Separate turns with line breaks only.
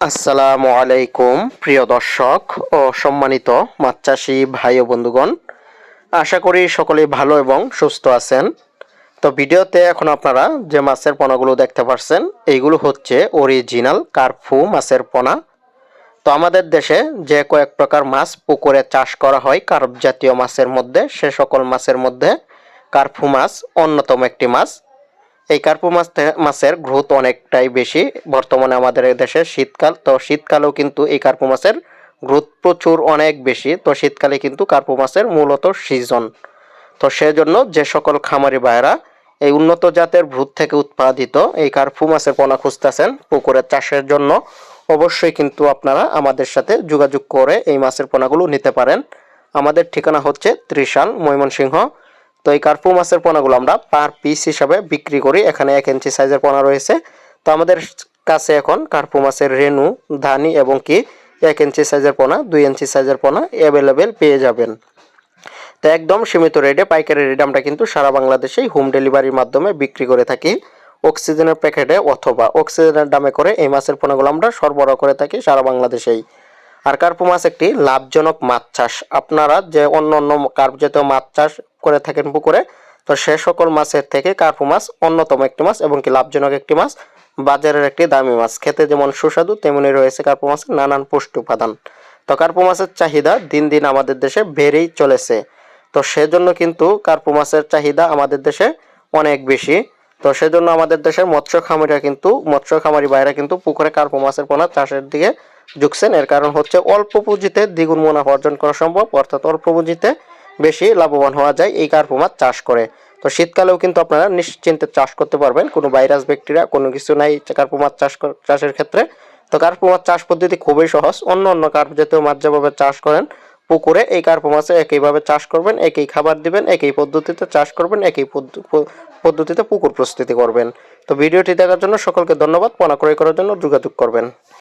আসসালামু আলাইকুম, প্রিয় দর্শক ও সম্মানিত মাছ চাষি ভাই ও বন্ধুগণ। আশা করি সকলেই ভালো এবং সুস্থ আছেন। তো ভিডিওতে এখন আপনারা যে মাছের পোনাগুলো দেখতে পাচ্ছেন এইগুলো হচ্ছে অরিজিনাল কার্ফু মাছের পোনা। তো আমাদের দেশে যে কয়েক প্রকার মাছ পুকুরে চাষ করা হয় কার্প জাতীয় মাছের মধ্যে, সে সকল মাছের মধ্যে কার্ফু মাছ অন্যতম একটি মাছ। এই কার্পু মাছ মাছের গ্রোথ অনেকটাই বেশি। বর্তমানে আমাদের দেশে শীতকাল, তো শীতকালেও কিন্তু এই কার্পু মাছের গ্রোথ প্রচুর অনেক বেশি। তো শীতকালে কিন্তু কার্পু মাছের মূলত সিজন। তো সেজন্য যে সকল খামারি ভাইয়েরা এই উন্নত জাতের ভ্রুত থেকে উৎপাদিত এই কার্পু মাছের পোনা খুঁজতেছেন পুকুরের চাষের জন্য, অবশ্যই কিন্তু আপনারা আমাদের সাথে যোগাযোগ করে এই মাছের পোনাগুলো নিতে পারেন। আমাদের ঠিকানা হচ্ছে ত্রিশাল ময়মনসিংহ তো এই কার্পু মাছের পোনাগুলো আমরা পার পিস হিসাবে বিক্রি করি। এখানে এক ইঞ্চি সাইজের পোনা রয়েছে। তো আমাদের কাছে এখন কার্পু মাছের রেনু ধানি এবং কি এক ইঞ্চি সাইজের পোনা, দুই ইঞ্চি সাইজের পোনা অ্যাভেলেবেল পেয়ে যাবেন। তো একদম সীমিত রেটে পাইকারি রেটে আমরা কিন্তু সারা বাংলাদেশেই হোম ডেলিভারির মাধ্যমে বিক্রি করে থাকি। অক্সিজেনের প্যাকেটে অথবা অক্সিজেনের দামে করে এই মাছের পোনাগুলো আমরা সরবরাহ করে থাকি সারা বাংলাদেশেই। আর কার্পু মাছ একটি লাভজনক মাছ চাষ। আপনারা যে অন্য অন্য কার্প জাতীয় মাছ চাষ করে থাকেন পুকুরে, তো সে সকল মাছের থেকে কার্পু মাছ অন্যতম একটি মাছ এবং কি লাভজনক একটি মাছ, বাজারের একটি দামি মাছ। খেতে যেমন সুস্বাদু, তেমনি রয়েছে কার্পু মাছের নানান পুষ্টি উপাদান। তো কার্পু মাছের চাহিদা দিন দিন আমাদের দেশে বেড়েই চলেছে। তো সেজন্য কিন্তু কার্পু মাছের চাহিদা আমাদের দেশে অনেক বেশি। তো সেজন্য আমাদের দেশের মৎস্য খামারিরা কিন্তু, মৎস্য খামারি বাইরা কিন্তু পুকুরে কার্পু মাছের পোনা চাষের দিকে ঝুঁকছেন। এর কারণ হচ্ছে অল্প পুঁজিতে দ্বিগুণ মুনাফা অর্জন করা সম্ভব, অর্থাৎ অল্প পুঁজিতে বেশি লাভবান হওয়া যায় এই কার্প মাছ চাষ করে। তো শীতকালেও কিন্তু আপনারা নিশ্চিন্তে চাষ করতে পারবেন। কোনো ভাইরাস, ব্যাকটেরিয়া, কোনো কিছু নাই কার্প মাছ চাষ চাষের ক্ষেত্রে। তো কার্পু মাছ চাষ পদ্ধতি খুবই সহজ। অন্য অন্য কার্প জাতীয় মাছ যেভাবে চাষ করেন পুকুরে এই কার্প মাছে একইভাবে চাষ করবেন, একই খাবার দিবেন, একই পদ্ধতিতে চাষ করবেন, একই পদ্ধতিতে পুকুর প্রস্তুতি করবেন। তো ভিডিওটি দেখার জন্য সকলকে ধন্যবাদ পনা ক্রয় করার জন্য যোগাযোগ করবেন।